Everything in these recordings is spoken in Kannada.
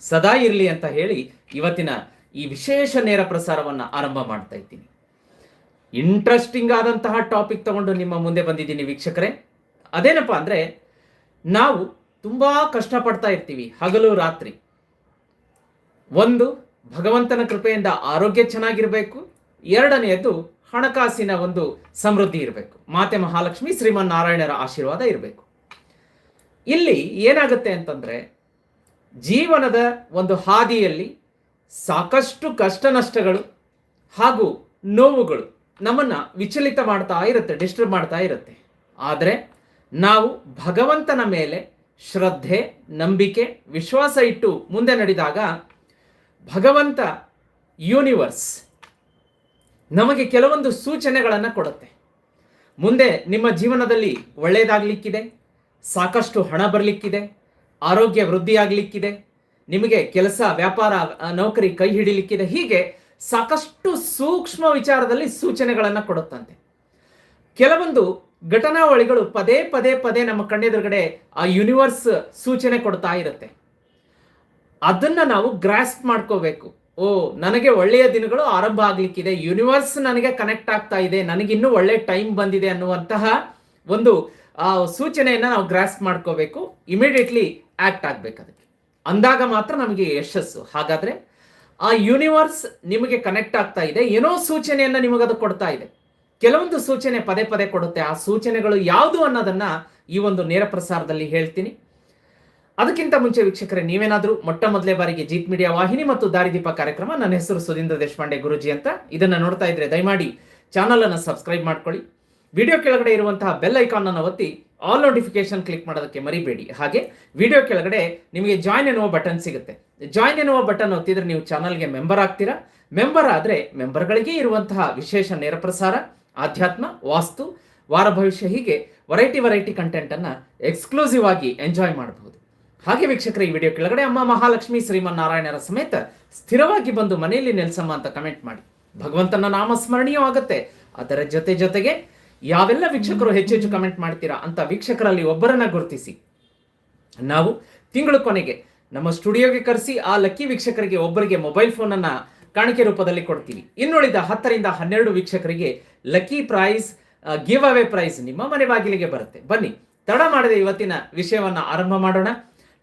ಸದಾ ಇರಲಿ ಅಂತ ಹೇಳಿ ಇವತ್ತಿನ ಈ ವಿಶೇಷ ನೇರ ಪ್ರಸಾರವನ್ನ ಆರಂಭ ಮಾಡ್ತಾ ಇದ್ದೀನಿ. ಇಂಟ್ರೆಸ್ಟಿಂಗ್ ಆದಂತಹ ಟಾಪಿಕ್ ತಗೊಂಡು ನಿಮ್ಮ ಮುಂದೆ ಬಂದಿದ್ದೀನಿ ವೀಕ್ಷಕರೇ. ಅದೇನಪ್ಪ ಅಂದ್ರೆ, ನಾವು ತುಂಬಾ ಕಷ್ಟಪಡ್ತಾ ಇರ್ತೀವಿ ಹಗಲು ರಾತ್ರಿ. ಒಂದು, ಭಗವಂತನ ಕೃಪೆಯಿಂದ ಆರೋಗ್ಯ ಚೆನ್ನಾಗಿರಬೇಕು. ಎರಡನೆಯದ್ದು, ಹಣಕಾಸಿನ ಒಂದು ಸಮೃದ್ಧಿ ಇರಬೇಕು. ಮಾತೆ ಮಹಾಲಕ್ಷ್ಮಿ ಶ್ರೀಮನ್ನಾರಾಯಣರ ಆಶೀರ್ವಾದ ಇರಬೇಕು. ಇಲ್ಲಿ ಏನಾಗುತ್ತೆ ಅಂತಂದ್ರೆ ಜೀವನದ ಒಂದು ಹಾದಿಯಲ್ಲಿ ಸಾಕಷ್ಟು ಕಷ್ಟ ನಷ್ಟಗಳು ಹಾಗೂ ನೋವುಗಳು ನಮ್ಮನ್ನ ವಿಚಲಿತ ಮಾಡ್ತಾ ಇರುತ್ತೆ ಡಿಸ್ಟರ್ಬ್ ಮಾಡ್ತಾ ಇರುತ್ತೆ. ಆದರೆ ನಾವು ಭಗವಂತನ ಮೇಲೆ ಶ್ರದ್ಧೆ, ನಂಬಿಕೆ, ವಿಶ್ವಾಸ ಇಟ್ಟು ಮುಂದೆ ನಡೆದಾಗ ಭಗವಂತ ಯೂನಿವರ್ಸ್ ನಮಗೆ ಕೆಲವೊಂದು ಸೂಚನೆಗಳನ್ನು ಕೊಡುತ್ತೆ. ಮುಂದೆ ನಿಮ್ಮ ಜೀವನದಲ್ಲಿ ಒಳ್ಳೆಯದಾಗಲಿಕ್ಕಿದೆ ಸಾಕಷ್ಟು ಹಣ ಬರಲಿಕ್ಕಿದೆ ಆರೋಗ್ಯ ವೃದ್ಧಿಯಾಗಲಿಕ್ಕಿದೆ ನಿಮಗೆ ಕೆಲಸ, ವ್ಯಾಪಾರ ನೌಕರಿ ಕೈ ಹಿಡಿಲಿಕ್ಕಿದೆ, ಹೀಗೆ ಸಾಕಷ್ಟು ಸೂಕ್ಷ್ಮ ವಿಚಾರದಲ್ಲಿ ಸೂಚನೆಗಳನ್ನು ಕೊಡುತ್ತಂತೆ. ಕೆಲವೊಂದು ಘಟನಾವಳಿಗಳು ಪದೇ ಪದೇ ಪದೇ ನಮ್ಮ ಕಣ್ಣೆದುರುಗಡೆ ಆ ಯೂನಿವರ್ಸ್ ಸೂಚನೆ ಕೊಡ್ತಾ ಇರುತ್ತೆ. ಅದನ್ನ ನಾವು ಗ್ರಾಸ್ಪ್ ಮಾಡ್ಕೋಬೇಕು. ಓ, ನನಗೆ ಒಳ್ಳೆಯ ದಿನಗಳು ಆರಂಭ ಆಗ್ಲಿಕ್ಕಿದೆ ಯೂನಿವರ್ಸ್ ನನಗೆ ಕನೆಕ್ಟ್ ಆಗ್ತಾ ಇದೆ, ನನಗಿನ್ನೂ ಒಳ್ಳೆ ಟೈಮ್ ಬಂದಿದೆ ಅನ್ನುವಂತಹ ಒಂದು ಆ ಸೂಚನೆಯನ್ನ ನಾವು ಗ್ರಾಸ್ಪ್ ಮಾಡ್ಕೋಬೇಕು. ಇಮಿಡಿಯೇಟ್ಲಿ ಆಕ್ಟ್ ಆಗ್ಬೇಕು ಅದಕ್ಕೆ. ಅಂದಾಗ ಮಾತ್ರ ನಮಗೆ ಯಶಸ್ಸು. ಹಾಗಾದ್ರೆ ಆ ಯೂನಿವರ್ಸ್ ನಿಮಗೆ ಕನೆಕ್ಟ್ ಆಗ್ತಾ ಇದೆ. ಏನೋ ಸೂಚನೆಯನ್ನ ನಿಮಗದು ಕೊಡ್ತಾ ಇದೆ. ಕೆಲವೊಂದು ಸೂಚನೆ ಪದೇ ಪದೇ ಕೊಡುತ್ತೆ. ಆ ಸೂಚನೆಗಳು ಯಾವುದು ಅನ್ನೋದನ್ನ ಈ ಒಂದು ನೇರ ಪ್ರಸಾರದಲ್ಲಿ ಹೇಳ್ತೀನಿ. ಅದಕ್ಕಿಂತ ಮುಂಚೆ ವೀಕ್ಷಕರೇ, ನೀವೇನಾದರೂ ಮೊಟ್ಟ ಮೊದಲೇ ಬಾರಿಗೆ ಜೀತ್ ಮೀಡಿಯಾ ವಾಹಿನಿ ಮತ್ತು ದಾರಿದೀಪ ಕಾರ್ಯಕ್ರಮ, ನನ್ನ ಹೆಸರು ಸುಧೀಂದ್ರ ದೇಶಪಾಂಡೆ ಗುರುಜಿ ಅಂತ. ಇದನ್ನ ನೋಡ್ತಾ ಇದ್ರೆ ದಯಮಾಡಿ ಚಾನಲ್ ಅನ್ನು ಸಬ್ಸ್ಕ್ರೈಬ್ ಮಾಡ್ಕೊಳ್ಳಿ. ವಿಡಿಯೋ ಕೆಳಗಡೆ ಇರುವಂತಹ ಬೆಲ್ ಐಕಾನ್ ಅನ್ನು ಒತ್ತಿ ಆಲ್ ನೋಟಿಫಿಕೇಶನ್ ಕ್ಲಿಕ್ ಮಾಡೋದಕ್ಕೆ ಮರಿಬೇಡಿ. ಹಾಗೆ ವಿಡಿಯೋ ಕೆಳಗಡೆ ನಿಮಗೆ ಜಾಯ್ನ್ ಎನ್ನುವ ಬಟನ್ ಸಿಗುತ್ತೆ. ಜಾಯ್ನ್ ಎನ್ನುವ ಬಟನ್ ಒತ್ತಿದ್ರೆ ನೀವು ಚಾನಲ್ಗೆ ಮೆಂಬರ್ ಆಗ್ತೀರಾ? ಮೆಂಬರ್ ಆದರೆ ಮೆಂಬರ್ಗಳಿಗೆ ಇರುವಂತಹ ವಿಶೇಷ ನೇರ ಪ್ರಸಾರ, ಆಧ್ಯಾತ್ಮ, ವಾಸ್ತು, ವಾರ ಭವಿಷ್ಯ ಹೀಗೆ ವೆರೈಟಿ ವೆರೈಟಿ ಕಂಟೆಂಟನ್ನು ಎಕ್ಸ್ಕ್ಲೂಸಿವ್ ಆಗಿ ಎಂಜಾಯ್ ಮಾಡಬಹುದು. ಹಾಗೆ ವೀಕ್ಷಕರ, ಈ ವಿಡಿಯೋ ಕೆಳಗಡೆ ಅಮ್ಮ ಮಹಾಲಕ್ಷ್ಮಿ ಶ್ರೀಮನ್ನಾರಾಯಣರ ಸಮೇತ ಸ್ಥಿರವಾಗಿ ಬಂದು ಮನೆಯಲ್ಲಿ ನೆಲೆಸಮ್ಮ ಅಂತ ಕಮೆಂಟ್ ಮಾಡಿ. ಭಗವಂತನ ನಾಮ ಆಗತ್ತೆ ಅದರ ಜೊತೆ ಜೊತೆಗೆ ಯಾವೆಲ್ಲ ವೀಕ್ಷಕರು ಹೆಚ್ಚು ಹೆಚ್ಚು ಕಮೆಂಟ್ ಮಾಡ್ತೀರಾ ಅಂತ ವೀಕ್ಷಕರಲ್ಲಿ ಒಬ್ಬರನ್ನ ಗುರುತಿಸಿ. ನಾವು ತಿಂಗಳ ಕೊನೆಗೆ ನಮ್ಮ ಸ್ಟುಡಿಯೋಗೆ ಕರೆಸಿ ಆ ಲಕ್ಕಿ ವೀಕ್ಷಕರಿಗೆ ಒಬ್ಬರಿಗೆ ಮೊಬೈಲ್ ಫೋನ್ ಅನ್ನ ಕಾಣಿಕೆ ರೂಪದಲ್ಲಿ ಕೊಡ್ತೀವಿ. ಇನ್ನುಳಿದ ಹತ್ತರಿಂದ ಹನ್ನೆರಡು ವೀಕ್ಷಕರಿಗೆ lucky prize give away prize ನಿಮ್ಮ ಮನೆ ಬಾಗಿಲಿಗೆ ಬರುತ್ತೆ. ಬನ್ನಿ, ತಡ ಮಾಡದೆ ಇವತ್ತಿನ ವಿಷಯವನ್ನ ಆರಂಭ ಮಾಡೋಣ.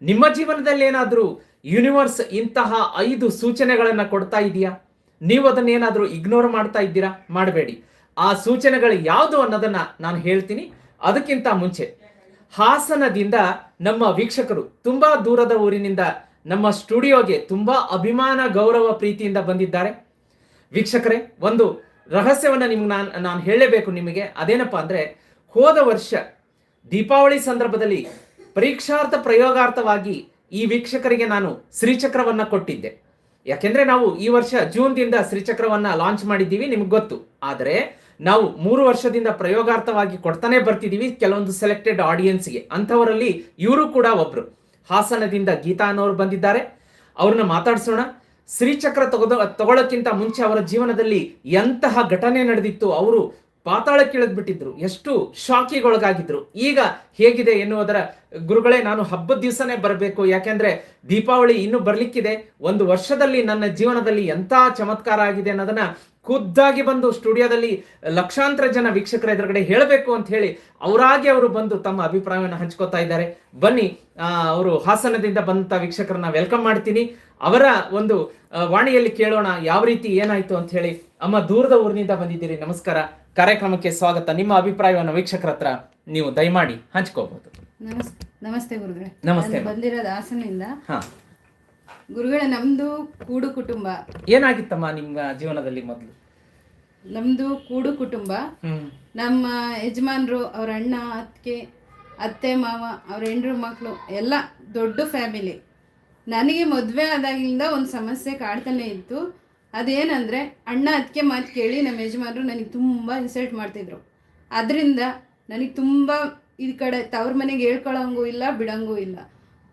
ನಿಮ್ಮ ಜೀವನದಲ್ಲಿ ಏನಾದರೂ ಯೂನಿವರ್ಸ್ ಇಂತಹ ಐದು ಸೂಚನೆಗಳನ್ನ ಕೊಡ್ತಾ ಇದೆಯಾ? ನೀವು ಅದನ್ನೇನಾದ್ರೂ ಇಗ್ನೋರ್ ಮಾಡ್ತಾ ಇದ್ದೀರಾ? ಮಾಡಬೇಡಿ. ಆ ಸೂಚನೆಗಳು ಯಾವುದು ಅನ್ನೋದನ್ನ ನಾನು ಹೇಳ್ತೀನಿ. ಅದಕ್ಕಿಂತ ಮುಂಚೆ ಹಾಸನದಿಂದ ನಮ್ಮ ವೀಕ್ಷಕರು ತುಂಬಾ ದೂರದ ಊರಿನಿಂದ ನಮ್ಮ ಸ್ಟುಡಿಯೋಗೆ ತುಂಬಾ ಅಭಿಮಾನ, ಗೌರವ, ಪ್ರೀತಿಯಿಂದ ಬಂದಿದ್ದಾರೆ. ವೀಕ್ಷಕರೇ, ಒಂದು ರಹಸ್ಯವನ್ನ ನಿಮ್ಗೆ ನಾನು ನಾನು ಹೇಳಲೇಬೇಕು ನಿಮಗೆ. ಅದೇನಪ್ಪ ಅಂದ್ರೆ, ಹೋದ ವರ್ಷ ದೀಪಾವಳಿ ಸಂದರ್ಭದಲ್ಲಿ ಪರೀಕ್ಷಾರ್ಥ ಪ್ರಯೋಗಾರ್ಥವಾಗಿ ಈ ವೀಕ್ಷಕರಿಗೆ ನಾನು ಶ್ರೀಚಕ್ರವನ್ನ ಕೊಟ್ಟಿದ್ದೆ. ಯಾಕೆಂದ್ರೆ ನಾವು ಈ ವರ್ಷ ಜೂನ್ದಿಂದ ಶ್ರೀಚಕ್ರವನ್ನ ಲಾಂಚ್ ಮಾಡಿದ್ದೀವಿ, ನಿಮ್ಗೆ ಗೊತ್ತು. ಆದರೆ ನಾವು ಮೂರು ವರ್ಷದಿಂದ ಪ್ರಯೋಗಾರ್ಥವಾಗಿ ಕೊಡ್ತಾನೆ ಬರ್ತಿದ್ದೀವಿ ಕೆಲವೊಂದು ಸೆಲೆಕ್ಟೆಡ್ ಆಡಿಯನ್ಸ್ಗೆ ಅಂಥವರಲ್ಲಿ ಇವರು ಕೂಡ ಒಬ್ರು. ಹಾಸನದಿಂದ ಗೀತಾ ಅನ್ನೋರು ಬಂದಿದ್ದಾರೆ. ಅವ್ರನ್ನ ಮಾತಾಡಿಸೋಣ. ಶ್ರೀಚಕ್ರ ತಗೊದ ತಗೊಳ್ಳೋಕ್ಕಿಂತ ಮುಂಚೆ ಅವರ ಜೀವನದಲ್ಲಿ ಎಂತಹ ಘಟನೆ ನಡೆದಿತ್ತು ಅವರು ಪಾತಾಳಕ್ಕಿಳಿದ್ ಬಿಟ್ಟಿದ್ರು ಎಷ್ಟು ಶಾಕಿಗೊಳಗಾಗಿದ್ರು ಈಗ ಹೇಗಿದೆ ಎನ್ನುವುದರ ಗುರುಗಳೇ, ನಾನು ಹಬ್ಬದ ದಿವಸನೇ ಬರಬೇಕು. ಯಾಕೆಂದ್ರೆ ದೀಪಾವಳಿ ಇನ್ನು ಬರ್ಲಿಕ್ಕಿದೆ. ಒಂದು ವರ್ಷದಲ್ಲಿ ನನ್ನ ಜೀವನದಲ್ಲಿ ಎಂಥ ಚಮತ್ಕಾರ ಆಗಿದೆ ಅನ್ನೋದನ್ನ ಖುದ್ದಾಗಿ ಬಂದು ಸ್ಟುಡಿಯೋದಲ್ಲಿ ಲಕ್ಷಾಂತರ ಜನ ವೀಕ್ಷಕರ ಎದುರುಗಡೆ ಹೇಳಬೇಕು ಅಂತ ಹೇಳಿ ಅವರಾಗಿ ಅವರು ಬಂದು ತಮ್ಮ ಅಭಿಪ್ರಾಯವನ್ನು ಹಂಚ್ಕೋತಾ ಇದ್ದಾರೆ. ಬನ್ನಿ ಅವರು ಹಾಸನದಿಂದ ಬಂದಂಥ ವೀಕ್ಷಕರನ್ನ ವೆಲ್ಕಮ್ ಮಾಡ್ತೀನಿ. ಅವರ ಒಂದು ವಾಣಿಯಲ್ಲಿ ಕೇಳೋಣ ಯಾವ ರೀತಿ ಏನಾಯ್ತು ಅಂತ ಹೇಳಿ. ಅಮ್ಮ ದೂರದ ಊರಿನಿಂದ ಬಂದಿದ್ದೀರಿ. ನಮಸ್ಕಾರ. ಕಾರ್ಯಕ್ರಮಕ್ಕೆ ಸ್ವಾಗತ. ನಿಮ್ಮ ಅಭಿಪ್ರಾಯವನ್ನು ವೀಕ್ಷಕರ ಹತ್ರ ನೀವು ದಯಮಾಡಿ ಹಂಚ್ಕೋಬಹುದು ನಮಸ್ ನಮಸ್ತೆ ಗುರುಗಳೇ. ನಮಸ್ತೆ. ಬಂದಿರೋದು ಹಾಸನಿಂದ ಹಾ. ಗುರುಗಳೇ ನಮ್ದು ಕೂಡು ಕುಟುಂಬ. ಏನಾಗಿತ್ತಮ್ಮ ನಿಮ್ಮ ಜೀವನದಲ್ಲಿ ಮೊದಲು? ನಮ್ದು ಕೂಡು ಕುಟುಂಬ. ಹ್ಮ್. ನಮ್ಮ ಯಜಮಾನ್ರು ಅವ್ರ ಅಣ್ಣ ಅತ್ತಿಗೆ ಅತ್ತೆ ಮಾವ ಅವ್ರ ಹೆಂಡ್ರು ಮಕ್ಕಳು ಎಲ್ಲ ದೊಡ್ಡ ಫ್ಯಾಮಿಲಿ. ನನಗೆ ಮದುವೆ ಆದಾಗಿಂದ ಒಂದು ಸಮಸ್ಯೆ ಕಾಡ್ತಾನೆ ಇತ್ತು. ಅದೇನಂದರೆ ಅಣ್ಣ ಅದಕ್ಕೆ ಮಾತು ಕೇಳಿ ನಮ್ಮ ಯಜಮಾನರು ನನಗೆ ತುಂಬ ಇನ್ಸಲ್ಟ್ ಮಾಡ್ತಿದ್ರು. ಅದರಿಂದ ನನಗೆ ತುಂಬ ಈ ಕಡೆ ತವ್ರ ಮನೆಗೆ ಹೇಳ್ಕೊಳ್ಳೋಂಗೂ ಇಲ್ಲ ಬಿಡೋಂಗೂ ಇಲ್ಲ.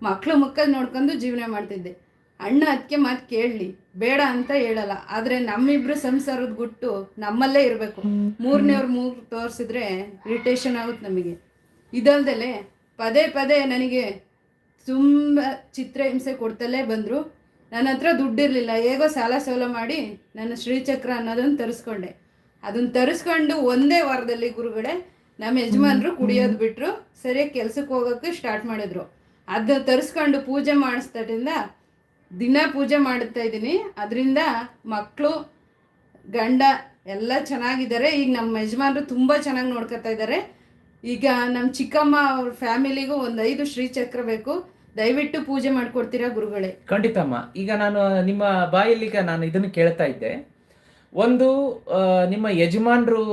ಮಕ್ಕಳು ಮುಖ ನೋಡ್ಕೊಂಡು ಜೀವನ ಮಾಡ್ತಿದ್ದೆ. ಅಣ್ಣ ಅದಕ್ಕೆ ಮಾತು ಕೇಳಲಿ, ಬೇಡ ಅಂತ ಹೇಳಲ್ಲ. ಆದರೆ ನಮ್ಮಿಬ್ರು ಸಂಸಾರದ ಗುಟ್ಟು ನಮ್ಮಲ್ಲೇ ಇರಬೇಕು. ಮೂರನೇವ್ರ ಮೂರು ತೋರಿಸಿದ್ರೆ ಇರಿಟೇಷನ್ ಆಗುತ್ತೆ ನಮಗೆ. ಇದಲ್ದಲೆ ಪದೇ ಪದೇ ನನಗೆ ತುಂಬ ಚಿತ್ರಹಿಂಸೆ ಕೊಡ್ತಲೇ ಬಂದರು. ನನ್ನ ಹತ್ರ ದುಡ್ಡಿರಲಿಲ್ಲ. ಹೇಗೋ ಸಾಲ ಸೋಲ ಮಾಡಿ ನನ್ನ ಶ್ರೀಚಕ್ರ ಅನ್ನೋದನ್ನು ತರಿಸ್ಕೊಂಡೆ. ಅದನ್ನ ತರಿಸ್ಕೊಂಡು ಒಂದೇ ವಾರದಲ್ಲಿ ಗುರುಗಳೇ ನಮ್ಮ ಯಜಮಾನರು ಕುಡಿಯೋದು ಬಿಟ್ಟರು ಸರಿಯಾಗಿ ಕೆಲಸಕ್ಕೆ ಹೋಗೋಕ್ಕೆ ಸ್ಟಾರ್ಟ್ ಮಾಡಿದ್ರು. ಅದು ತರಿಸ್ಕೊಂಡು ಪೂಜೆ ಮಾಡಿಸ್ದಾಟಿಂದ ದಿನ ಪೂಜೆ ಮಾಡುತ್ತಾ ಇದ್ದೀನಿ. ಅದರಿಂದ ಮಕ್ಕಳು ಗಂಡ ಎಲ್ಲ ಚೆನ್ನಾಗಿದ್ದಾರೆ. ಈಗ ನಮ್ಮ ಯಜಮಾನರು ತುಂಬ ಚೆನ್ನಾಗಿ ನೋಡ್ಕೊತಾ ಇದ್ದಾರೆ. ಈಗ ನಮ್ಮ ಚಿಕ್ಕಮ್ಮ ಅವ್ರ ಫ್ಯಾಮಿಲಿಗೂ ಒಂದು ಐದು ಶ್ರೀಚಕ್ರ ಬೇಕು. ದಯವಿಟ್ಟು ಪೂಜೆ ಮಾಡಿಕೊಡ್ತೀರಾ ಗುರುಗಳೇ? ಖಂಡಿತಮ್ಮ. ಈಗ ನಾನು ನಿಮ್ಮ ಬಾಯಲ್ಲಿ ಈಗ ನಾನು ಇದನ್ನು ಕೇಳ್ತಾ ಇದ್ದೆ. ಒಂದು ನಿಮ್ಮ ಯಜಮಾನರು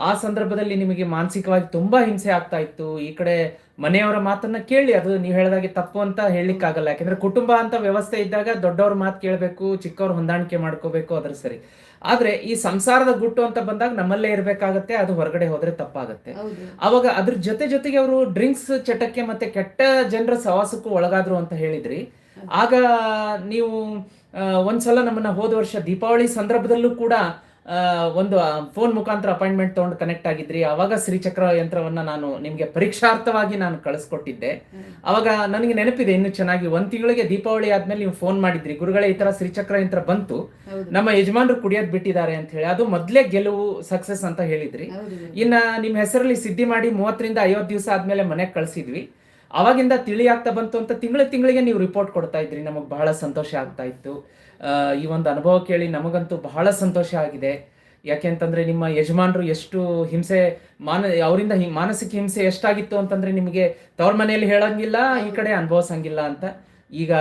ಆ, ಸಂದರ್ಭದಲ್ಲಿ ನಿಮಗೆ ಮಾನಸಿಕವಾಗಿ ತುಂಬಾ ಹಿಂಸೆ ಆಗ್ತಾ ಇತ್ತು. ಈ ಕಡೆ ಮನೆಯವರ ಮಾತನ್ನ ಕೇಳಿ ಅದು ನೀವು ಹೇಳಿದಾಗೆ ತಪ್ಪು ಅಂತ ಹೇಳಲಿಕ್ಕಾಗಲ್ಲ. ಯಾಕಂದ್ರೆ ಕುಟುಂಬ ಅಂತ ವ್ಯವಸ್ಥೆ ಇದ್ದಾಗ ದೊಡ್ಡವ್ರ ಮಾತು ಕೇಳಬೇಕು ಚಿಕ್ಕವ್ರ ಹೊಂದಾಣಿಕೆ ಮಾಡ್ಕೋಬೇಕು ಅದ್ರ ಸರಿ. ಆದ್ರೆ ಈ ಸಂಸಾರದ ಗುಟ್ಟು ಅಂತ ಬಂದಾಗ ನಮ್ಮಲ್ಲೇ ಇರ್ಬೇಕಾಗತ್ತೆ ಅದು ಹೊರಗಡೆ ಹೋದ್ರೆ ತಪ್ಪಾಗತ್ತೆ. ಅವಾಗ ಅದ್ರ ಜೊತೆ ಜೊತೆಗೆ ಅವರು ಡ್ರಿಂಕ್ಸ್ ಚಟಕ್ಕೆ ಮತ್ತೆ ಕೆಟ್ಟ ಜನರ ಸವಾಸಕ್ಕೂ ಒಳಗಾದ್ರು ಅಂತ ಹೇಳಿದ್ರಿ. ಆಗ ನೀವು ಒಂದ್ಸಲ ನಮ್ಮನ್ನ ಹೋದ ವರ್ಷ ದೀಪಾವಳಿ ಸಂದರ್ಭದಲ್ಲೂ ಕೂಡ ಒಂದು ಫೋನ್ ಮುಖಾಂತರ ಅಪಾಯಿಂಟ್ಮೆಂಟ್ ತಗೊಂಡು ಕನೆಕ್ಟ್ ಆಗಿದ್ರಿ. ಅವಾಗ ಶ್ರೀಚಕ್ರ ಯಂತ್ರವನ್ನ ನಾನು ನಿಮ್ಗೆ ಪರೀಕ್ಷಾರ್ಥವಾಗಿ ನಾನು ಕಳಿಸ್ಕೊಟ್ಟಿದ್ದೆ. ಅವಾಗ ನನಗೆ ನೆನಪಿದೆ ಇನ್ನು ಚೆನ್ನಾಗಿ. ಒಂದ್ ತಿಂಗಳಿಗೆ ದೀಪಾವಳಿ ಆದ್ಮೇಲೆ ನೀವು ಫೋನ್ ಮಾಡಿದ್ರಿ. ಗುರುಗಳೇ ಈ ತರ ಶ್ರೀಚಕ್ರ ಯಂತ್ರ ಬಂತು. ನಮ್ಮ ಯಜಮಾನರು ಕುಡಿಯೋದ್ ಬಿಟ್ಟಿದ್ದಾರೆ ಅಂತ ಹೇಳಿ. ಅದು ಮೊದ್ಲೇ ಗೆಲುವು ಸಕ್ಸಸ್ ಅಂತ ಹೇಳಿದ್ರಿ. ಇನ್ನ ನಿಮ್ಮ ಹೆಸರಲ್ಲಿ ಸಿದ್ಧಿ ಮಾಡಿ ಮೂವತ್ತರಿಂದ ಐವತ್ತು ದಿವಸ ಆದ್ಮೇಲೆ ಮನೆಗೆ ಕಳ್ಸಿದ್ವಿ. ಅವಾಗಿಂದ ತಿಳಿಯಾಗ್ತಾ ಬಂತು ಅಂತ ತಿಂಗಳ ತಿಂಗಳಿಗೆ ನೀವು ರಿಪೋರ್ಟ್ ಕೊಡ್ತಾ ಇದ್ರಿ. ನಮಗೆ ಬಹಳ ಸಂತೋಷ ಆಗ್ತಾ ಇತ್ತು. ಈ ಒಂದು ಅನುಭವ ಕೇಳಿ ನಮಗಂತೂ ಬಹಳ ಸಂತೋಷ ಆಗಿದೆ. ಯಾಕೆಂತಂದ್ರೆ ನಿಮ್ಮ ಯಜಮಾನರು ಎಷ್ಟು ಹಿಂಸೆ ಮಾನ ಅವರಿಂದ ಮಾನಸಿಕ ಹಿಂಸೆ ಎಷ್ಟಾಗಿತ್ತು ಅಂತಂದ್ರೆ ನಿಮಗೆ ತವ್ರ ಮನೆಯಲ್ಲಿ ಹೇಳಂಗಿಲ್ಲ ಈ ಕಡೆ ಅನುಭವಿಸಂಗಿಲ್ಲ ಅಂತ ಈಗ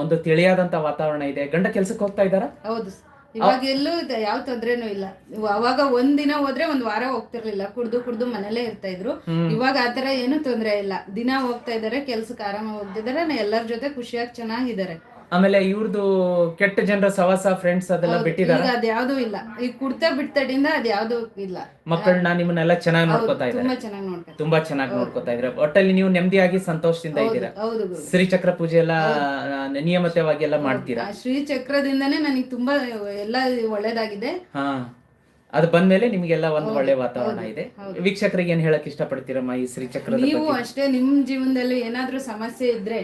ಒಂದು ತಿಳಿಯಾದಂತ ವಾತಾವರಣ ಇದೆ. ಗಂಡ ಕೆಲ್ಸಕ್ಕೆ ಹೋಗ್ತಾ ಇದ್ದಾರಾ? ಹೌದು ಇವಾಗ ಎಲ್ಲೂ ಇದೆ ಯಾವ ತೊಂದ್ರೆನೂ ಇಲ್ಲ. ಅವಾಗ ಒಂದಿನ ದಿನ ಹೋದ್ರೆ ಒಂದ್ ವಾರ ಹೋಗ್ತಿರ್ಲಿಲ್ಲ ಕುಡ್ದು ಕುಡ್ದು ಮನೇಲೇ ಇರ್ತಾ ಇದ್ರು. ಇವಾಗ ಆತರ ಏನು ತೊಂದ್ರೆ ಇಲ್ಲ. ದಿನ ಹೋಗ್ತಾ ಇದಾರೆ ಕೆಲ್ಸಕ್ಕೆ ಆರಾಮಾಗಿ ಹೋಗ್ತಿದಾರೆ ಎಲ್ಲರ ಜೊತೆ ಖುಷಿಯಾಗಿ ಚೆನ್ನಾಗಿದ್ದಾರೆ. ಆಮೇಲೆ ಇವ್ರದ್ದು ಕೆಟ್ಟ ಜನರ ಸವಾಸ ಫ್ರೆಂಡ್ಸ್ ಅದೆಲ್ಲ ಬಿಟ್ಟಿದ್ದಾರೆ ಅದ್ಯಾವ್ದು ಇಲ್ಲ. ಈಗ ಕುಡ್ತಾ ಬಿಡ್ತಡಿಂದ ಅದ್ಯಾವ್ದು ಇಲ್ಲ. ಮಕ್ಕಳನ್ನ ನಿಮ್ಮನ್ನೆಲ್ಲ ಚೆನ್ನಾಗಿ ನೋಡ್ಕೊತಾ ಇದ್ದಾರೆ. ತುಂಬಾ ಚೆನ್ನಾಗಿ ನೋಡ್ತಾರೆ. ತುಂಬಾ ಚೆನ್ನಾಗಿ ನೋಡ್ಕೊತಾ ಇದ್ರೆ ಒಟ್ಟಲ್ಲಿ ನೀವು ನೆಮ್ಮದಿಯಾಗಿ ಸಂತೋಷದಿಂದ ಇದ್ದೀರಾ? ಹೌದು ಗುರು. ಶ್ರೀಚಕ್ರ ಪೂಜೆ ಎಲ್ಲ ನಿಯಮಿತವಾಗಿ ಎಲ್ಲ ಮಾಡ್ತೀರಾ? ಆ ಶ್ರೀ ಚಕ್ರದಿಂದನೇ ನನಗೆ ತುಂಬಾ ಎಲ್ಲ ಒಳ್ಳೇದಾಗಿದೆ. ಹಾ. ಅದು ಬಂದ್ಮೇಲೆ ನಿಮ್ಗೆಲ್ಲ ಒಂದು ಒಳ್ಳೆ ವಾತಾವರಣ ಇದೆ. ವೀಕ್ಷಕರಿಗೆ ಏನ್ ಹೇಳಕ್ ಇಷ್ಟಪಡ್ತೀರಮ್ಮ ಈ ಶ್ರೀಚಕ್ರದ ನೀವು ಅಷ್ಟೇ ನಿಮ್ ಜೀವನದಲ್ಲಿ ಏನಾದ್ರೂ ಸಮಸ್ಯೆ ಇದ್ರೆ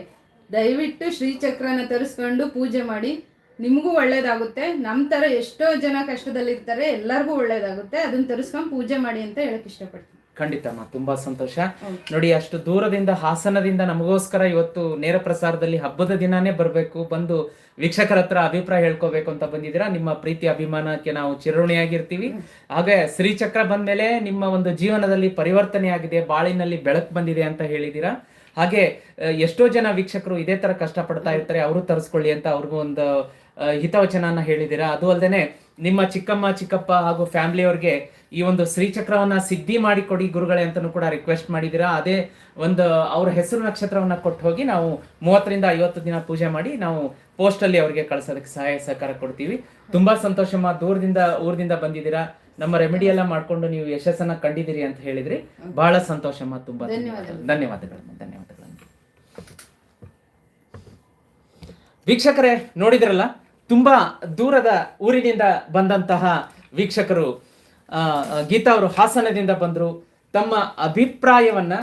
ದಯವಿಟ್ಟು ಶ್ರೀಚಕ್ರನ ತರಿಸ್ಕೊಂಡು ಪೂಜೆ ಮಾಡಿ. ನಿಮಗೂ ಒಳ್ಳೇದಾಗುತ್ತೆ. ನಮ್ಮ ಥರ ಎಷ್ಟೋ ಜನ ಕಷ್ಟದಲ್ಲಿರ್ತಾರೆ ಎಲ್ಲರಿಗೂ ಒಳ್ಳೇದಾಗುತ್ತೆ. ಅದನ್ನ ತರಿಸ್ಕೊಂಡು ಪೂಜೆ ಮಾಡಿ ಅಂತ ಹೇಳಕ್ ಇಷ್ಟಪಡ್ತೀನಿ. ಖಂಡಿತಮ್ಮ ತುಂಬಾ ಸಂತೋಷ. ನೋಡಿ ಅಷ್ಟು ದೂರದಿಂದ ಹಾಸನದಿಂದ ನಮಗೋಸ್ಕರ ಇವತ್ತು ನೇರ ಪ್ರಸಾರದಲ್ಲಿ ಹಬ್ಬದ ದಿನಾನೇ ಬರಬೇಕು. ಬಂದು ವೀಕ್ಷಕರ ಹತ್ರ ಅಭಿಪ್ರಾಯ ಹೇಳ್ಕೋಬೇಕು ಅಂತ ಬಂದಿದ್ದೀರಾ. ನಿಮ್ಮ ಪ್ರೀತಿ ಅಭಿಮಾನಕ್ಕೆ ನಾವು ಚಿರಋಣಿಯಾಗಿರ್ತೀವಿ. ಹಾಗೆ ಶ್ರೀಚಕ್ರ ಬಂದ್ಮೇಲೆ ನಿಮ್ಮ ಒಂದು ಜೀವನದಲ್ಲಿ ಪರಿವರ್ತನೆ ಆಗಿದೆ ಬಾಳಿನಲ್ಲಿ ಬೆಳಕು ಬಂದಿದೆ ಅಂತ ಹೇಳಿದ್ದೀರಾ. ಹಾಗೆ ಎಷ್ಟೋ ಜನ ವೀಕ್ಷಕರು ಇದೇ ತರ ಕಷ್ಟಪಡ್ತಾ ಇರ್ತಾರೆ ಅವರು ತರಿಸ್ಕೊಳ್ಳಿ ಅಂತ ಅವ್ರಿಗೂ ಒಂದು ಹಿತವಚನನ ಹೇಳಿದ್ದೀರಾ? ಅದು ಅಲ್ಲದೆ ನಿಮ್ಮ ಚಿಕ್ಕಮ್ಮ ಚಿಕ್ಕಪ್ಪ ಹಾಗೂ ಫ್ಯಾಮಿಲಿ ಫ್ಯಾಮಿಲಿಯವ್ರಿಗೆ ಈ ಒಂದು ಶ್ರೀಚಕ್ರವನ್ನ ಸಿದ್ಧಿ ಮಾಡಿ ಕೊಡಿ ಗುರುಗಳೇ ಅಂತಾನು ಕೂಡ ರಿಕ್ವೆಸ್ಟ್ ಮಾಡಿದಿರಾ ಅದೇ ಒಂದು ಅವ್ರ ಹೆಸರು ನಕ್ಷತ್ರವನ್ನ ಕೊಟ್ಟು ಹೋಗಿ ನಾವು ಮೂವತ್ತರಿಂದ ಐವತ್ತು ದಿನ ಪೂಜೆ ಮಾಡಿ ನಾವು ಪೋಸ್ಟ್ ಅಲ್ಲಿ ಅವ್ರಿಗೆ ಕಳ್ಸೋದಕ್ಕೆ ಸಹಾಯ ಸಹಕಾರ ಕೊಡ್ತೀವಿ. ತುಂಬಾ ಸಂತೋಷಮ್ಮ ದೂರದಿಂದ ಊರದಿಂದ ಬಂದಿದ್ದೀರಾ? ನಮ್ಮ ರೆಮಿಡಿ ಎಲ್ಲ ಮಾಡ್ಕೊಂಡು ನೀವು ಯಶಸ್ಸನ್ನ ಕಂಡಿದ್ದೀರಿ ಅಂತ ಹೇಳಿದ್ರಿ. ಬಹಳ ಸಂತೋಷಮ್ಮ ತುಂಬಾ ಧನ್ಯವಾದಗಳು. ಧನ್ಯವಾದಗಳು ಧನ್ಯವಾದಗಳು ವೀಕ್ಷಕರೇ, ನೋಡಿದ್ರಲ್ಲ? ತುಂಬಾ ದೂರದ ಊರಿನಿಂದ ಬಂದಂತಹ ವೀಕ್ಷಕರು ಗೀತಾ ಅವರು ಹಾಸನದಿಂದ ಬಂದರು. ತಮ್ಮ ಅಭಿಪ್ರಾಯವನ್ನ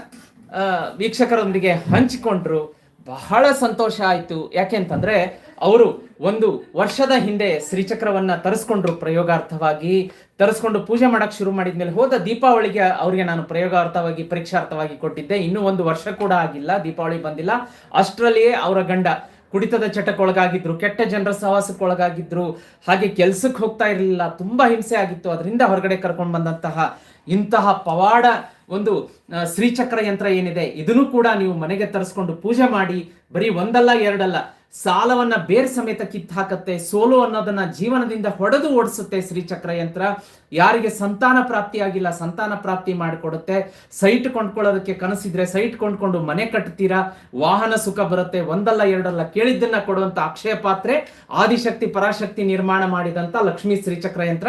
ವೀಕ್ಷಕರೊಂದಿಗೆ ಹಂಚಿಕೊಂಡ್ರು. ಬಹಳ ಸಂತೋಷ ಆಯಿತು. ಯಾಕೆಂತಂದ್ರೆ ಅವರು ಒಂದು ವರ್ಷದ ಹಿಂದೆ ಶ್ರೀಚಕ್ರವನ್ನ ತರಿಸ್ಕೊಂಡ್ರು ಪ್ರಯೋಗಾರ್ಥವಾಗಿ. ತರಿಸ್ಕೊಂಡು ಪೂಜೆ ಮಾಡಕ್ ಶುರು ಮಾಡಿದ್ಮೇಲೆ ಹೋದ ದೀಪಾವಳಿಗೆ ಅವರಿಗೆ ನಾನು ಪ್ರಯೋಗಾರ್ಥವಾಗಿ, ಪರೀಕ್ಷಾರ್ಥವಾಗಿ ಕೊಟ್ಟಿದ್ದೆ. ಇನ್ನೂ ಒಂದು ವರ್ಷ ಕೂಡ ಆಗಿಲ್ಲ, ದೀಪಾವಳಿ ಬಂದಿಲ್ಲ. ಅಷ್ಟರಲ್ಲಿಯೇ ಅವರ ಗಂಡ ಕುಡಿತದ ಚಟಕ್ಕೊಳಗಾಗಿದ್ರು, ಕೆಟ್ಟ ಜನರ ಸಹವಾಸಕ್ಕೆ ಒಳಗಾಗಿದ್ರು ಹಾಗೆ ಕೆಲ್ಸಕ್ಕೆ ಹೋಗ್ತಾ ಇರಲಿಲ್ಲ, ತುಂಬಾ ಹಿಂಸೆ ಆಗಿತ್ತು. ಅದರಿಂದ ಹೊರಗಡೆ ಕರ್ಕೊಂಡು ಬಂದಂತಹ ಇಂತಹ ಪವಾಡ ಒಂದು ಶ್ರೀಚಕ್ರ ಯಂತ್ರ ಏನಿದೆ, ಇದನ್ನು ಕೂಡ ನೀವು ಮನೆಗೆ ತರಿಸ್ಕೊಂಡು ಪೂಜೆ ಮಾಡಿ, ಬರೀ ಒಂದಲ್ಲ, ಎರಡಲ್ಲ ಸಾಲವನ್ನ ಬೇರ್ ಸಮೇತ ಕಿತ್ತು ಹಾಕತ್ತೆ ಸೋಲು ಅನ್ನೋದನ್ನ ಜೀವನದಿಂದ ಹೊಡೆದು ಓಡಿಸುತ್ತೆ ಶ್ರೀಚಕ್ರ ಯಂತ್ರ ಯಾರಿಗೆ ಸಂತಾನ ಪ್ರಾಪ್ತಿ ಆಗಿಲ್ಲ, ಸಂತಾನ ಪ್ರಾಪ್ತಿ ಮಾಡಿಕೊಡುತ್ತೆ. ಸೈಟ್ ಕೊಂಡ್ಕೊಳ್ಳೋದಕ್ಕೆ ಕನಸಿದ್ರೆ ಸೈಟ್ ಕೊಂಡ್ಕೊಂಡು ಮನೆ ಕಟ್ತೀರಾ? ವಾಹನ ಸುಖ ಬರುತ್ತೆ, ಒಂದಲ್ಲ ಎರಡಲ್ಲ ಕೇಳಿದ್ದನ್ನ ಕೊಡುವಂತ ಅಕ್ಷಯ ಪಾತ್ರೆ, ಆದಿಶಕ್ತಿ, ಪರಾಶಕ್ತಿ ನಿರ್ಮಾಣ ಮಾಡಿದಂತ ಲಕ್ಷ್ಮೀ ಶ್ರೀಚಕ್ರ ಯಂತ್ರ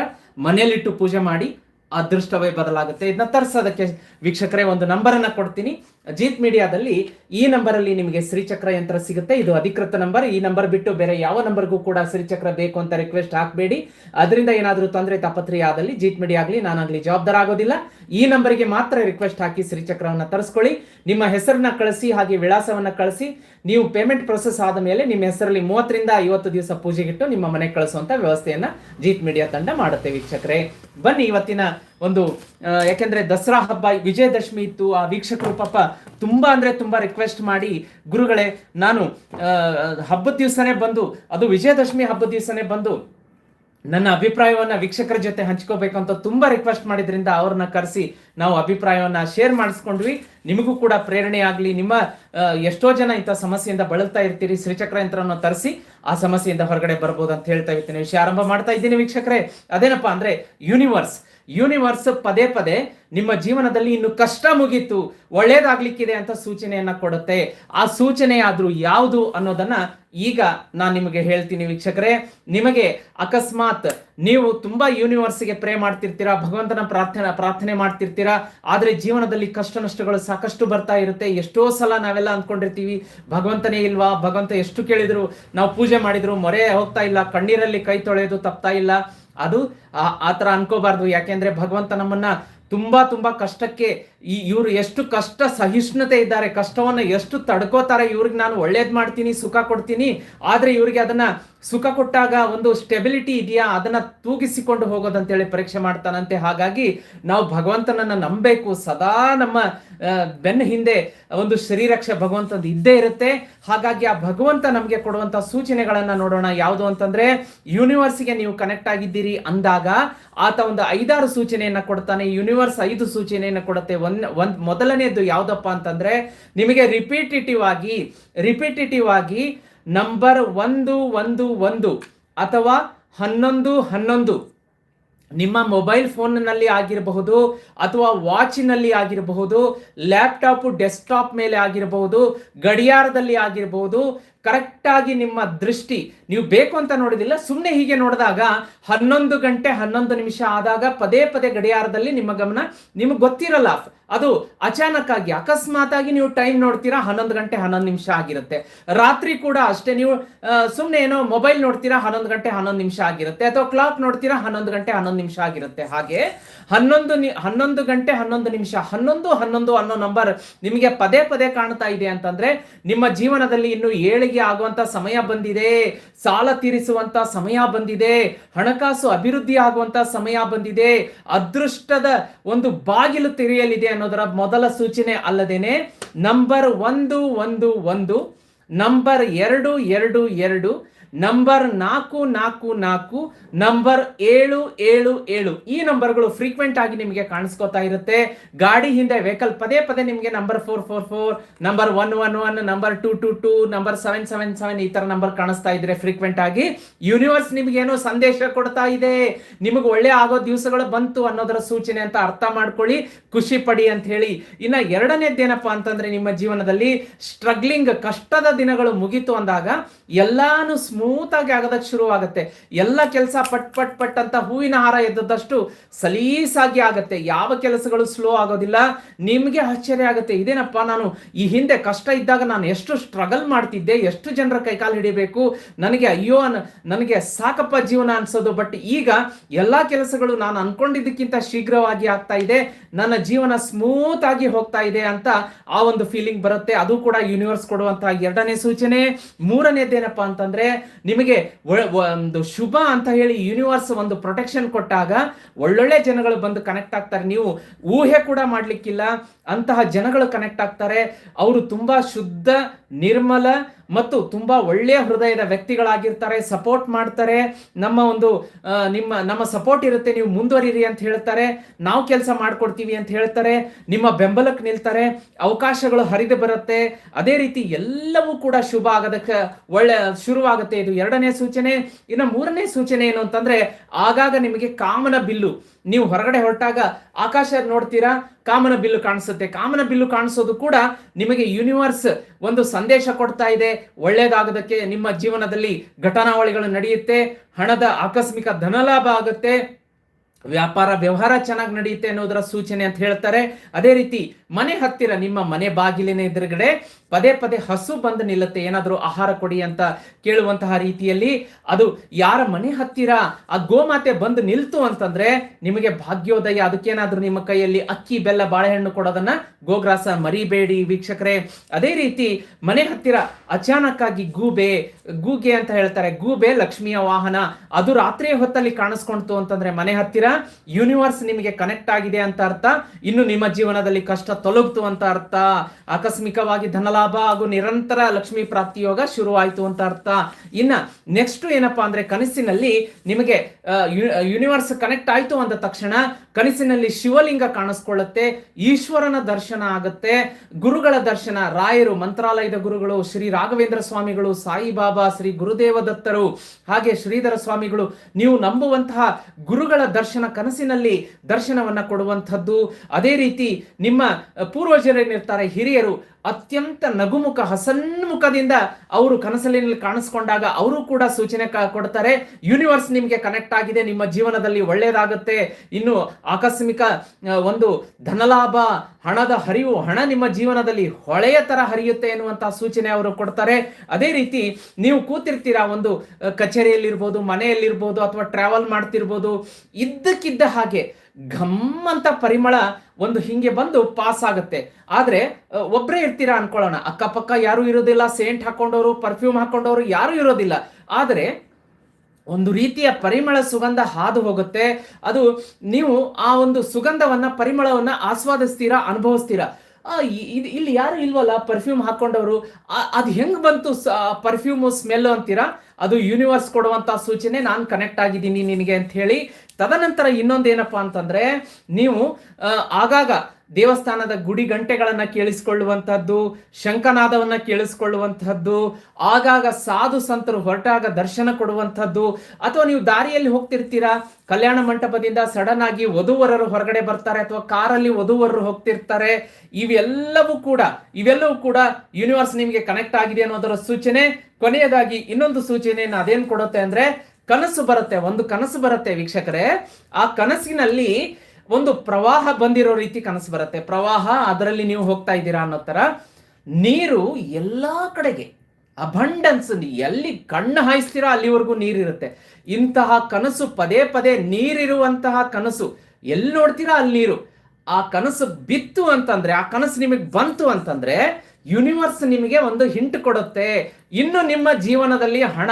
ಮನೆಯಲ್ಲಿಟ್ಟು ಪೂಜೆ ಮಾಡಿ, ಅದೃಷ್ಟವೇ ಬದಲಾಗುತ್ತೆ. ಇದನ್ನ ತರಿಸೋದಕ್ಕೆ ವೀಕ್ಷಕರೇ, ಒಂದು ನಂಬರನ್ನ ಕೊಡ್ತೀನಿ. ಅಜಿತ್ ಮೀಡಿಯಾದಲ್ಲಿ ಈ ನಂಬರ್ ಅಲ್ಲಿ ನಿಮಗೆ ಶ್ರೀಚಕ್ರ ಯಂತ್ರ ಸಿಗುತ್ತೆ. ಇದು ಅಧಿಕೃತ ನಂಬರ್. ಈ ನಂಬರ್ ಬಿಟ್ಟು ಬೇರೆ ಯಾವ ನಂಬರ್ಗೂ ಕೂಡ ಶ್ರೀಚಕ್ರ ಬೇಕು ಅಂತ ರಿಕ್ವೆಸ್ಟ್ ಹಾಕಬೇಡಿ. ಅದರಿಂದ ಏನಾದರೂ ತೊಂದರೆ ತಪತ್ರಿ ಆದಲ್ಲಿ ಜೀತ್ ಮೀಡಿಯಾ ಆಗಲಿ ನಾನಾಗಲಿ ಜವಾಬ್ದಾರ ಆಗೋದಿಲ್ಲ. ಈ ನಂಬರ್ಗೆ ಮಾತ್ರ ರಿಕ್ವೆಸ್ಟ್ ಹಾಕಿ ಶ್ರೀಚಕ್ರವನ್ನು ತರಿಸ್ಕೊಳ್ಳಿ. ನಿಮ್ಮ ಹೆಸರನ್ನ ಕಳಿಸಿ, ಹಾಗೆ ವಿಳಾಸವನ್ನ ಕಳಿಸಿ. ನೀವು ಪೇಮೆಂಟ್ ಪ್ರೊಸೆಸ್ ಆದ ಮೇಲೆ ನಿಮ್ಮ ಹೆಸರಲ್ಲಿ ಮೂವತ್ತರಿಂದ ಐವತ್ತು ದಿವಸ ಪೂಜೆಗಿಟ್ಟು ನಿಮ್ಮ ಮನೆಗೆ ಕಳಿಸುವಂತ ವ್ಯವಸ್ಥೆಯನ್ನ ಜೀತ್ ಮೀಡಿಯಾ ತಂಡ ಮಾಡುತ್ತೆ ವೀಕ್ಷಕರೇ. ಬನ್ನಿ ಇವತ್ತಿನ ಒಂದು ಯಾಕೆಂದ್ರೆ ದಸರಾ ಹಬ್ಬ ವಿಜಯದಶಮಿ ಇತ್ತು. ಆ, ವೀಕ್ಷಕರು ಪಾಪ ತುಂಬಾ ಅಂದ್ರೆ ತುಂಬಾ ರಿಕ್ವೆಸ್ಟ್ ಮಾಡಿ, ಗುರುಗಳೇ, ನಾನು ಹಬ್ಬದ ದಿವಸನೇ ಬಂದು, ಅದು ವಿಜಯದಶಮಿ ಹಬ್ಬದ ದಿವಸನೇ ಬಂದು, ನನ್ನ ಅಭಿಪ್ರಾಯವನ್ನ ವೀಕ್ಷಕರ ಜೊತೆ ಹಂಚ್ಕೋಬೇಕು ಅಂತ ತುಂಬಾ ರಿಕ್ವೆಸ್ಟ್ ಮಾಡಿದ್ರಿಂದ ಅವ್ರನ್ನ ಕರೆಸಿ ನಾವು ಅಭಿಪ್ರಾಯವನ್ನ ಶೇರ್ ಮಾಡಿಸ್ಕೊಂಡ್ವಿ. ನಿಮಗೂ ಕೂಡ ಪ್ರೇರಣೆ ಆಗಲಿ. ನಿಮ್ಮ ಎಷ್ಟೋ ಜನ ಇಂಥ ಸಮಸ್ಯೆಯಿಂದ ಬಳಲ್ತಾ ಇರ್ತೀರಿ ಶ್ರೀಚಕ್ರ ಯಂತ್ರವನ್ನು ತರಿಸಿ, ಆ ಸಮಸ್ಯೆಯಿಂದ ಹೊರಗಡೆ ಬರ್ಬೋದು ಅಂತ ಹೇಳ್ತಾ ಇರ್ತೀನಿ. ವಿಷಯ ಆರಂಭ ಮಾಡ್ತಾ ಇದ್ದೀನಿ ವೀಕ್ಷಕರೇ. ಅದೇನಪ್ಪ ಅಂದ್ರೆ ಯೂನಿವರ್ಸ್ ಯೂನಿವರ್ಸ್ ಪದೇ ಪದೇ ನಿಮ್ಮ ಜೀವನದಲ್ಲಿ ಇನ್ನು ಕಷ್ಟ ಮುಗೀತು, ಒಳ್ಳೇದಾಗ್ಲಿಕ್ಕಿದೆ ಅಂತ ಸೂಚನೆಯನ್ನ ಕೊಡುತ್ತೆ. ಆ ಸೂಚನೆ ಆದ್ರೂ ಯಾವುದು ಅನ್ನೋದನ್ನ ಈಗ ನಾನು ನಿಮಗೆ ಹೇಳ್ತೀನಿ ವೀಕ್ಷಕರೇ. ನಿಮಗೆ ಅಕಸ್ಮಾತ್ ನೀವು ತುಂಬಾ ಯೂನಿವರ್ಸ್ಗೆ ಪ್ರೇ ಮಾಡ್ತಿರ್ತೀರಾ, ಭಗವಂತನ ಪ್ರಾರ್ಥನೆ ಪ್ರಾರ್ಥನೆ ಮಾಡ್ತಿರ್ತೀರಾ, ಆದ್ರೆ ಜೀವನದಲ್ಲಿ ಕಷ್ಟ ನಷ್ಟಗಳು ಸಾಕಷ್ಟು ಬರ್ತಾ ಇರುತ್ತೆ. ಎಷ್ಟೋ ಸಲ ನಾವೆಲ್ಲ ಅಂದ್ಕೊಂಡಿರ್ತೀವಿ, ಭಗವಂತನೇ ಇಲ್ವಾ? ಭಗವಂತ ಎಷ್ಟು ಕೇಳಿದ್ರು, ನಾವು ಪೂಜೆ ಮಾಡಿದ್ರು, ಮೊರೆ ಹೋಗ್ತಾ ಇಲ್ಲ, ಕಣ್ಣೀರಲ್ಲಿ ಕೈ ತೊಳೆಯೋದು ತಪ್ತಾ ಇಲ್ಲ. ಅದು ಆ- ಥರ ಅನ್ಕೋಬಾರ್ದು. ಯಾಕೆಂದ್ರೆ ಭಗವಂತ ನಮ್ಮನ್ನ ತುಂಬಾ ತುಂಬಾ ಕಷ್ಟಕ್ಕೆ ಈ ಇವ್ರು ಎಷ್ಟು ಕಷ್ಟ ಸಹಿಷ್ಣುತೆ ಇದ್ದಾರೆ, ಕಷ್ಟವನ್ನು ಎಷ್ಟು ತಡ್ಕೋತಾರೆ, ಇವ್ರಿಗೆ ನಾನು ಒಳ್ಳೇದು ಮಾಡ್ತೀನಿ, ಸುಖ ಕೊಡ್ತೀನಿ, ಆದರೆ ಇವರಿಗೆ ಅದನ್ನು ಸುಖ ಕೊಟ್ಟಾಗ ಒಂದು ಸ್ಟೆಬಿಲಿಟಿ ಇದೆಯಾ, ಅದನ್ನು ತೂಗಿಸಿಕೊಂಡು ಹೋಗೋದಂತೇಳಿ ಪರೀಕ್ಷೆ ಮಾಡ್ತಾನಂತೆ. ಹಾಗಾಗಿ ನಾವು ಭಗವಂತನನ್ನು ನಂಬಬೇಕು. ಸದಾ ನಮ್ಮ ಬೆನ್ನ ಹಿಂದೆ ಒಂದು ಶ್ರೀರಕ್ಷೆ ಭಗವಂತಂದು ಇದ್ದೇ ಇರುತ್ತೆ. ಹಾಗಾಗಿ ಆ ಭಗವಂತ ನಮಗೆ ಕೊಡುವಂಥ ಸೂಚನೆಗಳನ್ನು ನೋಡೋಣ. ಯಾವುದು ಅಂತಂದರೆ ಯೂನಿವರ್ಸ್ಗೆ ನೀವು ಕನೆಕ್ಟ್ ಆಗಿದ್ದೀರಿ ಅಂದಾಗ ಆತ ಒಂದು ಐದಾರು ಸೂಚನೆಯನ್ನು ಕೊಡ್ತಾನೆ ಯೂನಿವರ್ಸ್ ಐದು ಸೂಚನೆಯನ್ನು ಕೊಡುತ್ತೆ. ಒಂದ್ ಒಂದ್ ಮೊದಲನೇದು ಯಾವುದಪ್ಪ ಅಂತಂದ್ರೆ ನಿಮಗೆ ರಿಪೀಟಿಟಿವ್ ಆಗಿ ರಿಪೀಟಿಟಿವ್ ಆಗಿ ನಂಬರ್ ಒಂದು ಒಂದು ಒಂದು ಅಥವಾ ಹನ್ನೊಂದು ಹನ್ನೊಂದು ನಿಮ್ಮ ಮೊಬೈಲ್ ಫೋನ್ನಲ್ಲಿ ಆಗಿರಬಹುದು ಅಥವಾ ವಾಚಿನಲ್ಲಿ ಆಗಿರಬಹುದು ಲ್ಯಾಪ್ಟಾಪು ಡೆಸ್ಕ್ಟಾಪ್ ಮೇಲೆ ಆಗಿರಬಹುದು, ಗಡಿಯಾರದಲ್ಲಿ ಆಗಿರಬಹುದು ಕರೆಕ್ಟಾಗಿ ನಿಮ್ಮ ದೃಷ್ಟಿ, ನೀವು ಬೇಕು ಅಂತ ನೋಡಿದಿಲ್ಲ ಸುಮ್ಮನೆ ಹೀಗೆ ನೋಡಿದಾಗ ಹನ್ನೊಂದು ಗಂಟೆ ಹನ್ನೊಂದು ನಿಮಿಷ ಆದಾಗ ಪದೇ ಪದೇ ಗಡಿಯಾರದಲ್ಲಿ ನಿಮ್ಮ ಗಮನ ನಿಮಗೆ ಗೊತ್ತಿರಲ್ಲ. ಅದು ಅಚಾನಕ್ ಆಗಿ ಅಕಸ್ಮಾತ್ ಆಗಿ ನೀವು ಟೈಮ್ ನೋಡ್ತೀರಾ, ಹನ್ನೊಂದು ಗಂಟೆ ಹನ್ನೊಂದು ನಿಮಿಷ ಆಗಿರುತ್ತೆ. ರಾತ್ರಿ ಕೂಡ ಅಷ್ಟೇ, ನೀವು ಸುಮ್ಮನೆ ಏನೋ ಮೊಬೈಲ್ ನೋಡ್ತೀರಾ, ಹನ್ನೊಂದು ಗಂಟೆ ಹನ್ನೊಂದು ನಿಮಿಷ ಆಗಿರುತ್ತೆ. ಅಥವಾ ಕ್ಲಾಕ್ ನೋಡ್ತೀರಾ, ಹನ್ನೊಂದು ಗಂಟೆ ಹನ್ನೊಂದು ನಿಮಿಷ ಆಗಿರುತ್ತೆ. ಹಾಗೆ ಹನ್ನೊಂದು ಹನ್ನೊಂದು ಗಂಟೆ ಹನ್ನೊಂದು ನಿಮಿಷ, ಹನ್ನೊಂದು ಹನ್ನೊಂದು ಅನ್ನೋ ನಂಬರ್ ನಿಮಗೆ ಪದೇ ಪದೇ ಕಾಣ್ತಾ ಇದೆ ಅಂತಂದ್ರೆ ನಿಮ್ಮ ಜೀವನದಲ್ಲಿ ಇನ್ನು ಏಳಿಗೆ ಆಗುವಂತ ಸಮಯ ಬಂದಿದೆ, ಸಾಲ ತೀರಿಸುವಂತ ಸಮಯ ಬಂದಿದೆ, ಹಣಕಾಸು ಅಭಿವೃದ್ಧಿ ಆಗುವಂತ ಸಮಯ ಬಂದಿದೆ, ಅದೃಷ್ಟದ ಒಂದು ಬಾಗಿಲು ತೆರೆಯಲಿದೆ ಅನ್ನೋದರ ಮೊದಲ ಸೂಚನೆ ಅಲ್ಲದೇನೆ ನಂಬರ್ ಒಂದು ಒಂದು ಒಂದು ನಂಬರ್ ಎರಡು ಎರಡು ಎರಡು ನಂಬರ್ ನಾಲ್ಕು ನಾಲ್ಕು ನಾಲ್ಕು ನಂಬರ್ ಏಳು ಏಳು ಏಳು. ಈ ನಂಬರ್ಗಳು ಫ್ರೀಕ್ವೆಂಟ್ ಆಗಿ ನಿಮಗೆ ಕಾಣಿಸ್ಕೋತಾ ಇರುತ್ತೆ. ಗಾಡಿ ಹಿಂದೆ ವೆಹಿಕಲ್ ಪದೇ ಪದೇ ನಿಮಗೆ number four four four number one one one number two two two number seven seven seven ಈ ತರ ನಂಬರ್ ಕಾಣಿಸ್ತಾ ಇದ್ರೆ ಫ್ರೀಕ್ವೆಂಟ್ ಆಗಿ ಯೂನಿವರ್ಸ್ ನಿಮ್ಗೆ ಏನೋ ಸಂದೇಶ ಕೊಡ್ತಾ ಇದೆ. ನಿಮಗೆ ಒಳ್ಳೆ ಆಗೋ ದಿವಸಗಳು ಬಂತು ಅನ್ನೋದರ ಸೂಚನೆ ಅಂತ ಅರ್ಥ ಮಾಡ್ಕೊಳ್ಳಿ. ಖುಷಿ ಪಡಿ ಅಂತ ಹೇಳಿ. ಇನ್ನ ಎರಡನೇದ್ದೇನಪ್ಪ ಅಂತಂದ್ರೆ ನಿಮ್ಮ ಜೀವನದಲ್ಲಿ ಸ್ಟ್ರಗ್ಲಿಂಗ್ ಕಷ್ಟದ ದಿನಗಳು ಮುಗಿತು ಅಂದಾಗ ಎಲ್ಲಾನು ಆಗಿ ಆಗೋದಕ್ಕೆ ಶುರು ಆಗುತ್ತೆ ಎಲ್ಲ ಕೆಲಸ ಪಟ್ ಪಟ್ ಪಟ್ ಅಂತ ಹೂವಿನ ಹಾರ ಎದ್ದದಷ್ಟು ಸಲೀಸಾಗಿ ಆಗುತ್ತೆ. ಯಾವ ಕೆಲಸಗಳು ಸ್ಲೋ ಆಗೋದಿಲ್ಲ. ನಿಮಗೆ ಆಶ್ಚರ್ಯ ಆಗುತ್ತೆ. ಇದೇನಪ್ಪ ನಾನು ಈ ಹಿಂದೆ ಕಷ್ಟ ಇದ್ದಾಗ ನಾನು ಎಷ್ಟು ಸ್ಟ್ರಗಲ್ ಮಾಡ್ತಿದ್ದೆ, ಎಷ್ಟು ಜನರ ಕೈಕಾಲು ಹಿಡಿಬೇಕು. ನನಗೆ ಅಯ್ಯೋ ನನಗೆ ಸಾಕಪ್ಪ ಜೀವನ ಅನ್ಸೋದು. ಬಟ್ ಈಗ ಎಲ್ಲಾ ಕೆಲಸಗಳು ನಾನು ಅನ್ಕೊಂಡಿದ್ದಕ್ಕಿಂತ ಶೀಘ್ರವಾಗಿ ಆಗ್ತಾ ಇದೆ. ನನ್ನ ಜೀವನ ಸ್ಮೂತ್ ಆಗಿ ಹೋಗ್ತಾ ಇದೆ ಅಂತ ಆ ಒಂದು ಫೀಲಿಂಗ್ ಬರುತ್ತೆ. ಅದು ಕೂಡ ಯೂನಿವರ್ಸ್ ಕೊಡುವಂತಹ ಎರಡನೇ ಸೂಚನೆ. ಮೂರನೇದೇನಪ್ಪ ಅಂತಂದ್ರೆ ನಿಮಗೆ ಒಂದು ಶುಭ ಅಂತ ಹೇಳಿ ಯೂನಿವರ್ಸ್ ಒಂದು ಪ್ರೊಟೆಕ್ಷನ್ ಕೊಟ್ಟಾಗ ಒಳ್ಳೊಳ್ಳೆ ಜನಗಳು ಬಂದು ಕನೆಕ್ಟ್ ಆಗ್ತಾರೆ. ನೀವು ಊಹೆ ಕೂಡ ಮಾಡ್ಲಿಕ್ಕಿಲ್ಲ. ಅಂತಹ ಜನಗಳು ಕನೆಕ್ಟ್ ಆಗ್ತಾರೆ. ಅವರು ತುಂಬಾ ಶುದ್ಧ, ನಿರ್ಮಲ ಮತ್ತು ತುಂಬಾ ಒಳ್ಳೆಯ ಹೃದಯದ ವ್ಯಕ್ತಿಗಳಾಗಿರ್ತಾರೆ. ಸಪೋರ್ಟ್ ಮಾಡ್ತಾರೆ. ನಮ್ಮ ಒಂದು ನಿಮ್ಮ, ನಮ್ಮ ಸಪೋರ್ಟ್ ಇರುತ್ತೆ. ನೀವು ಮುಂದುವರಿರಿ ಅಂತ ಹೇಳ್ತಾರೆ. ನಾವು ಕೆಲಸ ಮಾಡ್ಕೊಡ್ತೀವಿ ಅಂತ ಹೇಳ್ತಾರೆ. ನಿಮ್ಮ ಬೆಂಬಲಕ್ಕೆ ನಿಲ್ತಾರೆ. ಅವಕಾಶಗಳು ಹರಿದು ಬರುತ್ತೆ. ಅದೇ ರೀತಿ ಎಲ್ಲವೂ ಕೂಡ ಶುಭ ಆಗೋದಕ್ಕೆ, ಒಳ್ಳೆ, ಶುರುವಾಗುತ್ತೆ. ಇದು ಎರಡನೇ ಸೂಚನೆ. ಇನ್ನು ಮೂರನೇ ಸೂಚನೆ ಏನು ಅಂತಂದ್ರೆ, ಆಗಾಗ ನಿಮಗೆ ಕಾಮನ ಬಿಲ್ಲು. ನೀವು ಹೊರಗಡೆ ಹೊರಟಾಗ ಆಕಾಶ ನೋಡ್ತೀರಾ? ಕಾಮನ ಬಿಲ್ಲು ಕಾಣಿಸುತ್ತೆ. ಕಾಮನ ಬಿಲ್ಲು ಕಾಣಿಸೋದು ಕೂಡ ನಿಮಗೆ ಯೂನಿವರ್ಸ್ ಒಂದು ಸಂದೇಶ ಕೊಡ್ತಾ ಇದೆ. ಒಳ್ಳೇದಾಗದಕ್ಕೆ ನಿಮ್ಮ ಜೀವನದಲ್ಲಿ ಘಟನಾವಳಿಗಳು ನಡೆಯುತ್ತೆ. ಹಣದ ಆಕಸ್ಮಿಕ ಧನಲಾಭ ಆಗುತ್ತೆ. ವ್ಯಾಪಾರ ವ್ಯವಹಾರ ಚೆನ್ನಾಗಿ ನಡೆಯುತ್ತೆ ಅನ್ನೋದರ ಸೂಚನೆ ಅಂತ ಹೇಳ್ತಾರೆ. ಅದೇ ರೀತಿ ಮನೆ ಹತ್ತಿರ ನಿಮ್ಮ ಮನೆ ಬಾಗಿಲಿನ ಎದುರುಗಡೆ ಪದೇ ಪದೇ ಹಸು ಬಂದು ನಿಲ್ಲುತ್ತೆ. ಏನಾದರೂ ಆಹಾರ ಕೊಡಿ ಅಂತ ಕೇಳುವಂತಹ ರೀತಿಯಲ್ಲಿ ಅದು ಯಾರ ಮನೆ ಹತ್ತಿರ ಆ ಗೋಮಾತೆ ಬಂದು ನಿಲ್ತು ಅಂತಂದ್ರೆ ನಿಮಗೆ ಭಾಗ್ಯೋದಯ. ಅದಕ್ಕೇನಾದ್ರೂ ನಿಮ್ಮ ಕೈಯಲ್ಲಿ ಅಕ್ಕಿ, ಬೆಲ್ಲ, ಬಾಳೆಹಣ್ಣು ಕೊಡೋದನ್ನ ಗೋಗ್ರಾಸ ಮರಿಬೇಡಿ ವೀಕ್ಷಕರೇ. ಅದೇ ರೀತಿ ಮನೆ ಹತ್ತಿರ ಅಚಾನಕ್ಕಾಗಿ ಗೂಬೆ ಗೂಗೆ ಅಂತ ಹೇಳ್ತಾರೆ. ಗೂಬೆ, ಲಕ್ಷ್ಮಿಯ ವಾಹನ. ಅದು ರಾತ್ರಿ ಹೊತ್ತಲ್ಲಿ ಕಾಣಿಸ್ಕೊಂತು ಅಂತಂದ್ರೆ ಮನೆ ಹತ್ತಿರ ಯೂನಿವರ್ಸ್ ನಿಮಗೆ ಕನೆಕ್ಟ್ ಆಗಿದೆ ಅಂತ ಅರ್ಥ. ಇನ್ನು ನಿಮ್ಮ ಜೀವನದಲ್ಲಿ ಕಷ್ಟ ತೊಲಗ್ತು ಅಂತ ಅರ್ಥ. ಆಕಸ್ಮಿಕವಾಗಿ ಧನಲಾಭ ಹಾಗೂ ನಿರಂತರ ಲಕ್ಷ್ಮಿ ಪ್ರಾಪ್ತಿ ಯೋಗ ಶುರುವಾಯಿತು ಅಂತ ಅರ್ಥ. ಇನ್ನ ನೆಕ್ಸ್ಟ್ ಏನಪ್ಪಾ ಅಂದ್ರೆ ಕನಸಿನಲ್ಲಿ ನಿಮಗೆ ಯೂನಿವರ್ಸ್ ಕನೆಕ್ಟ್ ಆಯ್ತು ಅಂದ ತಕ್ಷಣ ಕನಸಿನಲ್ಲಿ ಶಿವಲಿಂಗ ಕಾಣಿಸ್ಕೊಳ್ಳುತ್ತೆ, ಈಶ್ವರನ ದರ್ಶನ ಆಗುತ್ತೆ, ಗುರುಗಳ ದರ್ಶನ, ರಾಯರು, ಮಂತ್ರಾಲಯದ ಗುರುಗಳು, ಶ್ರೀ ರಾಘವೇಂದ್ರ ಸ್ವಾಮಿಗಳು, ಸಾಯಿಬಾಬಾ, ಶ್ರೀ ಗುರುದೇವ ದತ್ತರು, ಹಾಗೆ ಶ್ರೀಧರ ಸ್ವಾಮಿಗಳು, ನೀವು ನಂಬುವಂತಹ ಗುರುಗಳ ದರ್ಶನ ಕನಸಿನಲ್ಲಿ ದರ್ಶನವನ್ನ ಕೊಡುವಂಥದ್ದು. ಅದೇ ರೀತಿ ನಿಮ್ಮ ಪೂರ್ವಜರೇನಿರ್ತಾರೆ ಹಿರಿಯರು ಅತ್ಯಂತ ನಗುಮುಖ, ಹಸನ್ಮುಖದಿಂದ ಅವರು ಕನಸಲಿನಲ್ಲಿ ಕಾಣಿಸ್ಕೊಂಡಾಗ ಅವರು ಕೂಡ ಸೂಚನೆ ಕೊಡ್ತಾರೆ. ಯೂನಿವರ್ಸ್ ನಿಮಗೆ ಕನೆಕ್ಟ್ ಆಗಿದೆ, ನಿಮ್ಮ ಜೀವನದಲ್ಲಿ ಒಳ್ಳೆಯದಾಗುತ್ತೆ ಇನ್ನು ಆಕಸ್ಮಿಕ ಒಂದು ಧನಲಾಭ, ಹಣದ ಹರಿವು, ಹಣ ನಿಮ್ಮ ಜೀವನದಲ್ಲಿ ಹೊಳೆಯ ತರ ಹರಿಯುತ್ತೆ ಎನ್ನುವಂತಹ ಸೂಚನೆ ಅವರು ಕೊಡ್ತಾರೆ. ಅದೇ ರೀತಿ ನೀವು ಕೂತಿರ್ತೀರಾ ಒಂದು ಕಚೇರಿಯಲ್ಲಿರ್ಬೋದು, ಮನೆಯಲ್ಲಿರ್ಬೋದು ಅಥವಾ ಟ್ರಾವೆಲ್ ಮಾಡ್ತಿರ್ಬೋದು, ಇದ್ದಕ್ಕಿದ್ದ ಹಾಗೆ ಘಮ್ ಅಂತ ಪರಿಮಳ ಒಂದು ಹಿಂಗೆ ಬಂದು ಪಾಸ್ ಆಗುತ್ತೆ. ಆದರೆ ಒಬ್ಬರೇ ಇರ್ತೀರಾ ಅನ್ಕೊಳ್ಳೋಣ. ಅಕ್ಕಪಕ್ಕ ಯಾರು ಇರೋದಿಲ್ಲ, ಸೇಂಟ್ ಹಾಕೊಂಡವರು ಪರ್ಫ್ಯೂಮ್ ಹಾಕೊಂಡವರು ಯಾರು ಇರೋದಿಲ್ಲ. ಆದರೆ, ಒಂದು ರೀತಿಯ ಪರಿಮಳ ಸುಗಂಧ ಹಾದು ಹೋಗುತ್ತೆ. ಅದು ನೀವು ಆ ಒಂದು ಸುಗಂಧವನ್ನ, ಪರಿಮಳವನ್ನ ಆಸ್ವಾದಿಸ್ತೀರಾ, ಅನುಭವಿಸ್ತೀರಾ? ಇದು ಇಲ್ಲಿ ಯಾರು ಇಲ್ವಲ್ಲ ಪರ್ಫ್ಯೂಮ್ ಹಾಕೊಂಡವರು. ಅದು ಹೆಂಗ್ ಬಂತು ಪರ್ಫ್ಯೂಮ್ ಸ್ಮೆಲ್ ಅಂತೀರಾ? ಅದು ಯೂನಿವರ್ಸ್ ಕೊಡುವಂತ ಸೂಚನೆ ನಾನು ಕನೆಕ್ಟ್ ಆಗಿದ್ದೀನಿ ನಿನಗೆ ಅಂತ ಹೇಳಿ ತದನಂತರ ಇನ್ನೊಂದು ಏನಪ್ಪಾ ಅಂತಂದ್ರೆ, ನೀವು ಆಗಾಗ ದೇವಸ್ಥಾನದ ಗುಡಿ ಗಂಟೆಗಳನ್ನ ಕೇಳಿಸಿಕೊಳ್ಳುವಂತಹದ್ದು ಶಂಖನಾದವನ್ನು ಕೇಳಿಸಿಕೊಳ್ಳುವಂತಹದ್ದು ಆಗಾಗ ಸಾಧು ಸಂತರು ಹೊರಟಾಗ ದರ್ಶನ ಕೊಡುವಂಥದ್ದು, ಅಥವಾ ನೀವು ದಾರಿಯಲ್ಲಿ ಹೋಗ್ತಿರ್ತೀರಾ, ಕಲ್ಯಾಣ ಮಂಟಪದಿಂದ ಸಡನ್ ಆಗಿ ವಧುವರರು ಹೊರಗಡೆ ಬರ್ತಾರೆ, ಅಥವಾ ಕಾರಲ್ಲಿ ವಧುವರರು ಹೋಗ್ತಿರ್ತಾರೆ, ಇವೆಲ್ಲವೂ ಕೂಡ ಇವೆಲ್ಲವೂ ಕೂಡ ಯೂನಿವರ್ಸ್ ನಿಮಗೆ ಕನೆಕ್ಟ್ ಆಗಿದೆ ಅನ್ನೋದರ ಸೂಚನೆ. ಕೊನೆಯದಾಗಿ ಇನ್ನೊಂದು ಸೂಚನೆಯನ್ನು ಅದೇನು ಕೊಡುತ್ತೆ ಅಂದ್ರೆ ಕನಸು ಬರುತ್ತೆ, ಒಂದು ಕನಸು ಬರುತ್ತೆ ವೀಕ್ಷಕರೇ. ಆ ಕನಸಿನಲ್ಲಿ ಒಂದು ಪ್ರವಾಹ ಬಂದಿರೋ ರೀತಿ ಕನಸು ಬರುತ್ತೆ. ಪ್ರವಾಹ, ಅದರಲ್ಲಿ ನೀವು ಹೋಗ್ತಾ ಇದ್ದೀರಾ ಅನ್ನೋ ತರ ನೀರು ಎಲ್ಲಾ ಕಡೆಗೆ ಅಬಂಡನ್ಸ್ ಎಲ್ಲಿ ಕಣ್ಣು ಹಾಯಿಸ್ತೀರಾ ಅಲ್ಲಿವರೆಗೂ ನೀರಿರುತ್ತೆ. ಇಂತಹ ಕನಸು ಪದೇ ಪದೇ ನೀರಿರುವಂತಹ ಕನಸು, ಎಲ್ಲಿ ನೋಡ್ತೀರಾ ಅಲ್ಲಿ ನೀರು? ಆ ಕನಸು ಬಿತ್ತು ಅಂತಂದ್ರೆ, ಆ ಕನಸು ನಿಮಗೆ ಬಂತು ಅಂತಂದ್ರೆ ಯೂನಿವರ್ಸ್ ನಿಮಗೆ ಒಂದು ಹಿಂಟ್ ಕೊಡುತ್ತೆ. ಇನ್ನು ನಿಮ್ಮ ಜೀವನದಲ್ಲಿ ಹಣ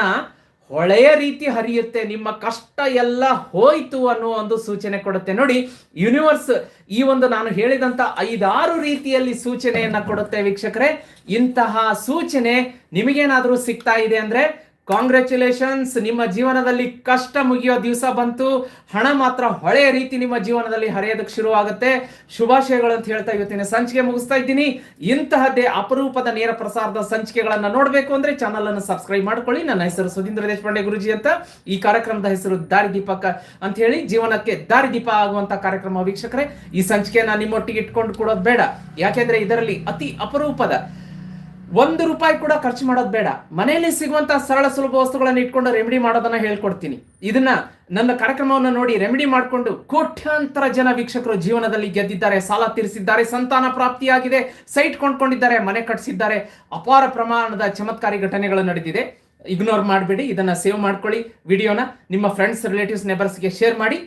ಹೊಳೆಯ ರೀತಿ ಹರಿಯುತ್ತೆ, ನಿಮ್ಮ ಕಷ್ಟ ಎಲ್ಲ ಹೋಯ್ತು ಅನ್ನೋ ಒಂದು ಸೂಚನೆ ಕೊಡುತ್ತೆ. ನೋಡಿ ಯೂನಿವರ್ಸ್ ಈ ಒಂದು ನಾನು ಹೇಳಿದಂತ ಐದಾರು ರೀತಿಯಲ್ಲಿ ಸೂಚನೆಯನ್ನ ಕೊಡುತ್ತೆ ವೀಕ್ಷಕರೇ. ಇಂತಹ ಸೂಚನೆ ನಿಮಗೇನಾದ್ರೂ ಸಿಗ್ತಾ ಇದೆ ಅಂದ್ರೆ ಕಾಂಗ್ರ್ಯಾಚುಲೇಷನ್ಸ್ ನಿಮ್ಮ ಜೀವನದಲ್ಲಿ ಕಷ್ಟ ಮುಗಿಯೋ ದಿವಸ ಬಂತು. ಹಣ ಮಾತ್ರ ಹೊಳೆಯ ರೀತಿ ನಿಮ್ಮ ಜೀವನದಲ್ಲಿ ಹರಿಯೋದಕ್ಕೆ ಶುರುವಾಗುತ್ತೆ. ಶುಭಾಶಯಗಳು ಅಂತ ಹೇಳ್ತಾ ಇವತ್ತಿನ ಸಂಚಿಕೆ ಮುಗಿಸ್ತಾ ಇದ್ದೀನಿ. ಇಂತಹದ್ದೇ ಅಪರೂಪದ ನೇರ ಪ್ರಸಾರದ ಸಂಚಿಕೆಗಳನ್ನು ನೋಡಬೇಕು ಅಂದ್ರೆ ಚಾನಲ್ ಅನ್ನು ಸಬ್ಸ್ಕ್ರೈಬ್ ಮಾಡ್ಕೊಳ್ಳಿ. ನನ್ನ ಹೆಸರು ಸುಧೀಂದ್ರ ದೇಶಪಾಂಡೆ ಗುರುಜಿ ಅಂತ. ಈ ಕಾರ್ಯಕ್ರಮದ ಹೆಸರು ದಾರಿದೀಪಕ ಅಂತ ಹೇಳಿ ಜೀವನಕ್ಕೆ ದಾರಿದೀಪ ಆಗುವಂತ ಕಾರ್ಯಕ್ರಮ ವೀಕ್ಷಕರೇ, ಈ ಸಂಚಿಕೆಯನ್ನ ನಿಮ್ಮೊಟ್ಟಿಗೆ ಇಟ್ಕೊಂಡು ಕೊಡೋದು ಬೇಡ. ಯಾಕೆಂದ್ರೆ ಇದರಲ್ಲಿ ಅತಿ ಅಪರೂಪದ ಒಂದು ರೂಪಾಯಿ ಕೂಡ ಖರ್ಚು ಮಾಡೋದು ಬೇಡ. ಮನೆಯಲ್ಲಿ ಸಿಗುವಂತಹ ಸರಳ ಸುಲಭ ವಸ್ತುಗಳನ್ನು ಇಟ್ಕೊಂಡು ರೆಮಿಡಿ ಮಾಡೋದನ್ನ ಹೇಳ್ಕೊಡ್ತೀನಿ. ಇದನ್ನ ನನ್ನ ಕಾರ್ಯಕ್ರಮವನ್ನು ನೋಡಿ ರೆಮಿಡಿ ಮಾಡಿಕೊಂಡು ಕೋಟ್ಯಾಂತರ ಜನ ವೀಕ್ಷಕರು ಜೀವನದಲ್ಲಿ ಗೆದ್ದಿದ್ದಾರೆ, ಸಾಲ ತೀರಿಸಿದ್ದಾರೆ, ಸಂತಾನ ಪ್ರಾಪ್ತಿಯಾಗಿದೆ, ಸೈಟ್ ಕೊಂಡ್ಕೊಂಡಿದ್ದಾರೆ, ಮನೆ ಕಟ್ಟಿಸಿದ್ದಾರೆ ಅಪಾರ ಪ್ರಮಾಣದ ಚಮತ್ಕಾರಿ ಘಟನೆಗಳು ನಡೆದಿದೆ. ಇಗ್ನೋರ್ ಮಾಡಬೇಡಿ, ಇದನ್ನ ಸೇವ್ ಮಾಡ್ಕೊಳ್ಳಿ. ವಿಡಿಯೋನ ನಿಮ್ಮ ಫ್ರೆಂಡ್ಸ್ ರಿಲೇಟಿವ್ಸ್ ನೆಬರ್ಸ್ಗೆ ಶೇರ್ ಮಾಡಿ.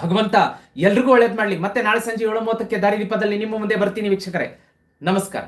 ಭಗವಂತ ಎಲ್ರಿಗೂ ಒಳ್ಳೇದು ಮಾಡಲಿ. ಮತ್ತೆ ನಾಳೆ ಸಂಜೆ ಏಳು ಮೂವತ್ತಕ್ಕೆ ದಾರಿದೀಪದಲ್ಲಿ ನಿಮ್ಮ ಮುಂದೆ ಬರ್ತೀನಿ ವೀಕ್ಷಕರೇ. ನಮಸ್ಕಾರ.